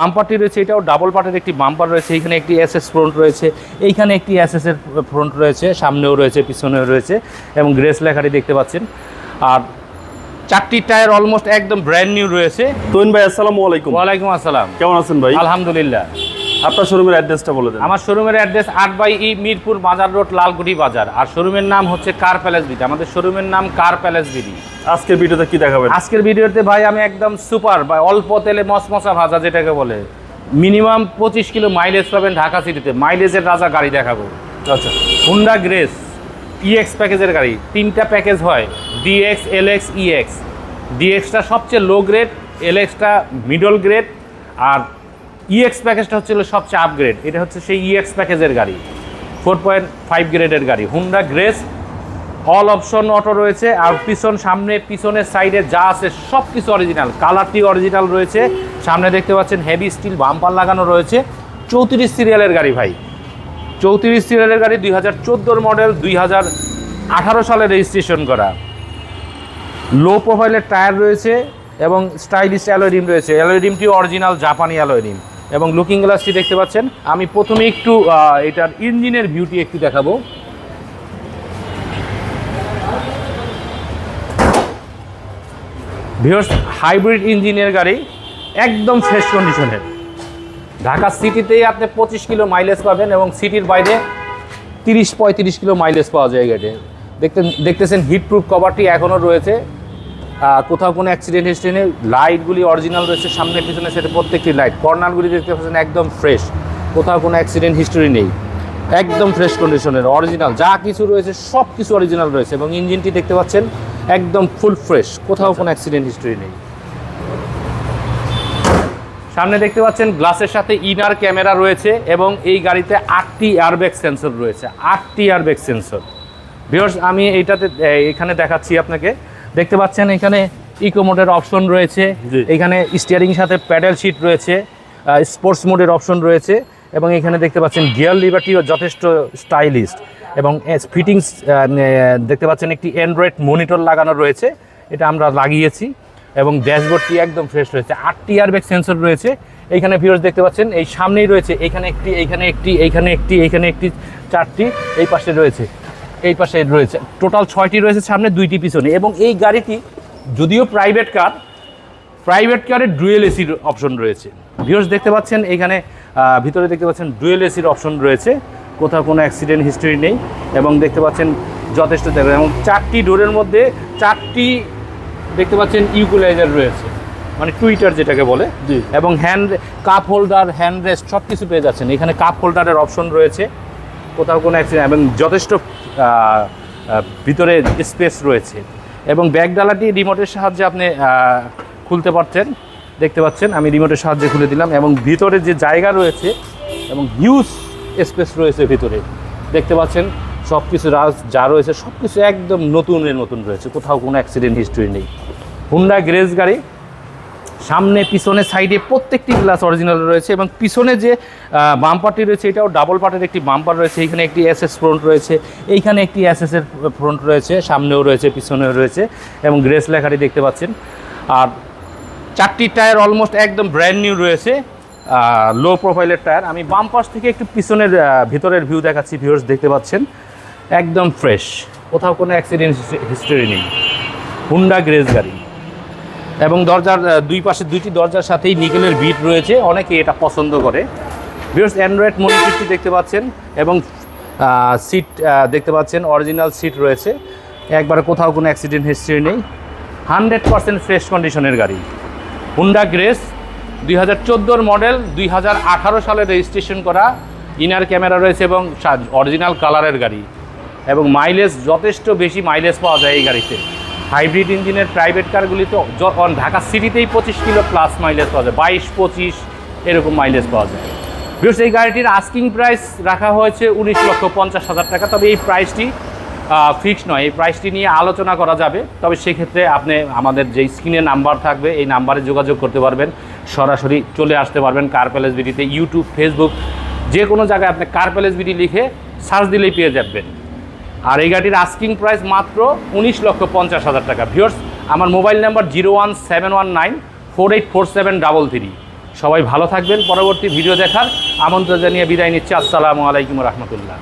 বাম্পারটি রয়েছে এটাও ডাবল পার্টের একটি বাম্পার রয়েছে এখানে একটি এসএস ফ্রন্ট রয়েছে এইখানে একটি এসএস এর ফ্রন্ট রয়েছে সামনেও রয়েছে পিছনেও রয়েছে এবং গ্রেস লেখাটি দেখতে পাচ্ছেন। আর চারটি টায়ার অলমোস্ট একদম ব্র্যান্ড নিউ রয়েছে। তোয়েন ভাই আসসালামু আলাইকুম। ওয়ালাইকুম আসসালাম। কেমন আছেন ভাই? আলহামদুলিল্লাহ। আপনার শোরুমের অ্যাড্রেসটা বলে দেন। আমার শোরুমের অ্যাড্রেস আট বাই ই মিরপুর বাজার রোড লালকুটি বাজার। আর শোরুমের নাম হচ্ছে কার প্যালেস বিডি। আমাদের শোরুমের নাম কার প্যালেস বিডি। আজকের ভিডিওতে কি দেখাবেন? আজকের ভিডিওতে ভাই আমি একদম সুপার বা অল্প তেলে মশমশা ভাজা যেটাকে বলে মিনিমাম পঁচিশ কিলো মাইলেজ পাবেন ঢাকা সিটিতে। মাইলেজের রাজা গাড়ি দেখাবো। আচ্ছা। হুন্ডা গ্রেস ইএক্স প্যাকেজের গাড়ি। তিনটা প্যাকেজ হয় ডিএক্স এলএক্স ইএক্স ডিএক্সটা সবচেয়ে লো গ্রেড এলএক্সটা মিডল গ্রেড আর ইএক্স প্যাকেজটা হচ্ছিল সবচেয়ে আপগ্রেড এটা হচ্ছে সেই ইএক্স প্যাকেজের গাড়ি। ফোর পয়েন্ট ফাইভ গ্রেডের গাড়ি। Honda Grace all option auto রয়েছে। আর পিছন, সামনে, পিছনের সাইডে যা আছে সব কিছু অরিজিনাল কালারটি অরিজিনাল রয়েছে। সামনে দেখতে পাচ্ছেন হেভি স্টিল বাম্পার লাগানো রয়েছে। চৌত্রিশ সিরিয়ালের গাড়ি ভাই। চৌত্রিশ সিরিয়ালের গাড়ি দুই হাজার মডেল দুই হাজার আঠারো সালে রেজিস্ট্রেশন করা। লো প্রোফাইলের টায়ার রয়েছে এবং স্টাইলিশ অ্যালয় রয়েছে। অ্যালয় রিমটি অরিজিনাল জাপানি অ্যালয় রিম এবং লুকিং গ্লাসটি দেখতে পাচ্ছেন। আমি প্রথমে একটু এটার ইঞ্জিনের বিউটি একটু দেখাবো। ভিওর্স হাইব্রিড ইঞ্জিনের গাড়ি একদম ফ্রেশ কন্ডিশনের ঢাকা সিটিতেই আপনি পঁচিশ কিলো মাইলেজ পাবেন এবং সিটির বাইরে তিরিশ পঁয়ত্রিশ কিলো মাইলেজ পাওয়া যায় গাড়ি দেখতে দেখতেছেন হিট প্রুফ কভারটি এখনও রয়েছে। কোথাও কোনো অ্যাক্সিডেন্ট হিস্ট্রি নেই। লাইটগুলি অরিজিনাল রয়েছে, সামনে পিছনে সেটা প্রত্যেকটি লাইট কর্নারগুলি দেখতে পাচ্ছেন, একদম ফ্রেশ কোথাও কোনো অ্যাক্সিডেন্ট হিস্টরি নেই। একদম ফ্রেশ কন্ডিশনের অরিজিনাল যা কিছু রয়েছে সব কিছু অরিজিনাল রয়েছে এবং ইঞ্জিনটি দেখতে পাচ্ছেন, একদম ফুল ফ্রেশ কোথাও কোনো অ্যাক্সিডেন্ট হিস্টরি নেই। সামনে দেখতে পাচ্ছেন গ্লাসের সাথে ইনার ক্যামেরা রয়েছে এবং এই গাড়িতে আটটি এয়ারব্যাগ সেন্সর রয়েছে। আটটি এয়ারব্যাগ সেন্সর ভিউয়ার্স আমি এইটাতে এখানে দেখাচ্ছি আপনাকে। দেখতে পাচ্ছেন এখানে ইকো মোডের অপশন রয়েছে। এখানে স্টিয়ারিং সাথে প্যাডেল শিট রয়েছে স্পোর্টস মোডের অপশন রয়েছে এবং এখানে দেখতে পাচ্ছেন গিয়ার লিভারটিও যথেষ্ট স্টাইলিস্ট এবং ফিটিংস দেখতে পাচ্ছেন একটি অ্যান্ড্রয়েড মনিটর লাগানো রয়েছে এটা আমরা লাগিয়েছি এবং ড্যাশবোর্ডটি একদম ফ্রেশ রয়েছে। আটটি এয়ারব্যাগ সেন্সর রয়েছে। এইখানে ভিউয়ার্স দেখতে পাচ্ছেন এই সামনেই রয়েছে এইখানে একটি এইখানে একটি এইখানে একটি এইখানে একটি চারটি এই পাশে রয়েছে। এই পাশে রয়েছে। টোটাল ছয়টি রয়েছে সামনে দুইটি পিছনে। এবং এই গাড়িটি যদিও প্রাইভেট কার প্রাইভেট কারের ডুয়েল এসির অপশন রয়েছে। ভিউয়ার্স দেখতে পাচ্ছেন এখানে ভিতরে দেখতে পাচ্ছেন ডুয়েল এসির অপশন রয়েছে। কোথাও কোনো অ্যাক্সিডেন্ট হিস্টরি নেই। এবং দেখতে পাচ্ছেন যথেষ্ট জায়গা এবং চারটি ডোরের মধ্যে চারটি দেখতে পাচ্ছেন ইউকুলাইজার রয়েছে। মানে টুইটার যেটাকে বলে। এবং hand cup holder hand rest সব কিছু পেয়ে যাচ্ছেন। এখানে কাপ হোল্ডারের অপশন রয়েছে। কোথাও কোনো অ্যাক্সিডেন্ট এবং যথেষ্ট ভিতরে স্পেস রয়েছে। এবং ব্যাগ ডালাটি রিমোটের সাহায্যে আপনি খুলতে পারছেন দেখতে পাচ্ছেন, আমি রিমোটের সাহায্যে খুলে দিলাম এবং ভিতরে যে জায়গা রয়েছে এবং হিউজ স্পেস রয়েছে ভিতরে, দেখতে পাচ্ছেন সব কিছু রাজ, যা রয়েছে সব কিছু একদম নতুনের নতুন রয়েছে। কোথাও কোনো অ্যাক্সিডেন্ট হিস্ট্রি নেই। হুন্ডা গ্রেস গাড়ি সামনে, পিছনে, সাইডে প্রত্যেকটি গ্লাস অরিজিনাল রয়েছে এবং পিছনে যে বাম্পারটি রয়েছে, এটাও ডাবল পার্টের একটি বাম্পার রয়েছে। এখানে একটি এসএস ফ্রন্ট রয়েছে, এইখানে একটি এর ফ্রন্ট রয়েছে, সামনেও রয়েছে, পিছনেও রয়েছে এবং গ্রেস লেখাটি দেখতে পাচ্ছেন। আর চারটি টায়ার অলমোস্ট একদম ব্র্যান্ড নিউ রয়েছে লো প্রোফাইলের টায়ার। আমি বাম থেকে একটু পিছনের ভিতরের ভিউ দেখাচ্ছি ভিউর্স দেখতে পাচ্ছেন। একদম ফ্রেশ কোথাও কোনো অ্যাক্সিডেন্ট হিস্টোরি নেই। হুন্ডা গ্রেস গাড়ি। এবং দরজার দুই পাশে দুইটি দরজার সাথেই নিকেলের বিট রয়েছে। অনেকে এটা পছন্দ করে। ভিউর্স অ্যান্ড্রয়েড মনিটরটি দেখতে পাচ্ছেন এবং সিট দেখতে পাচ্ছেন অরিজিনাল সিট রয়েছে। একবারে কোথাও কোনো অ্যাক্সিডেন্ট হিস্ট্রি নেই। হান্ড্রেড পার্সেন্ট ফ্রেশ কন্ডিশনের গাড়ি। হুন্ডা গ্রেস দুই হাজার মডেল দুই হাজার আঠারো সালে রেজিস্ট্রেশন করা। ইনার ক্যামেরা রয়েছে এবং অরিজিনাল কালারের গাড়ি। এবং মাইলেজ যথেষ্ট বেশি মাইলেজ পাওয়া যায় এই গাড়িতে। হাইব্রিড ইঞ্জিনের প্রাইভেট কারগুলি তো য- অন ঢাকা সিটিতেই পঁচিশ কিলো প্লাস মাইলেজ পাওয়া যায়। বাইশ, পঁচিশ, এরকম মাইলেজ পাওয়া যায়। বিকজ এই গাড়িটির আস্কিং প্রাইস রাখা হয়েছে উনিশ লক্ষ পঞ্চাশ হাজার টাকা, তবে এই প্রাইসটি ফিক্স নয়। এই প্রাইসটি নিয়ে আলোচনা করা যাবে। তবে সেক্ষেত্রে আপনি আমাদের যে স্ক্রিনে নাম্বার থাকবে, এই নাম্বারে যোগাযোগ করতে পারবেন। সরাসরি চলে আসতে পারবেন কার প্যালেস বিডিতে ইউটিউব ফেসবুক যে কোনো জায়গায় আপনি কার প্যালেস বিডি লিখে সার্চ দিলেই পেয়ে যাবেন। আর এই গাড়ির আস্কিং প্রাইস মাত্র উনিশ লক্ষ পঞ্চাশ হাজার টাকা। ভিওর্স আমার mobile number zero one seven one nine four eight four seven double three. সবাই ভালো থাকবেন, পরবর্তী ভিডিও দেখার আমন্ত্রণ জানিয়ে বিদায় নিচ্ছি। আসসালামু আলাইকুম রহমতুল্লাহ।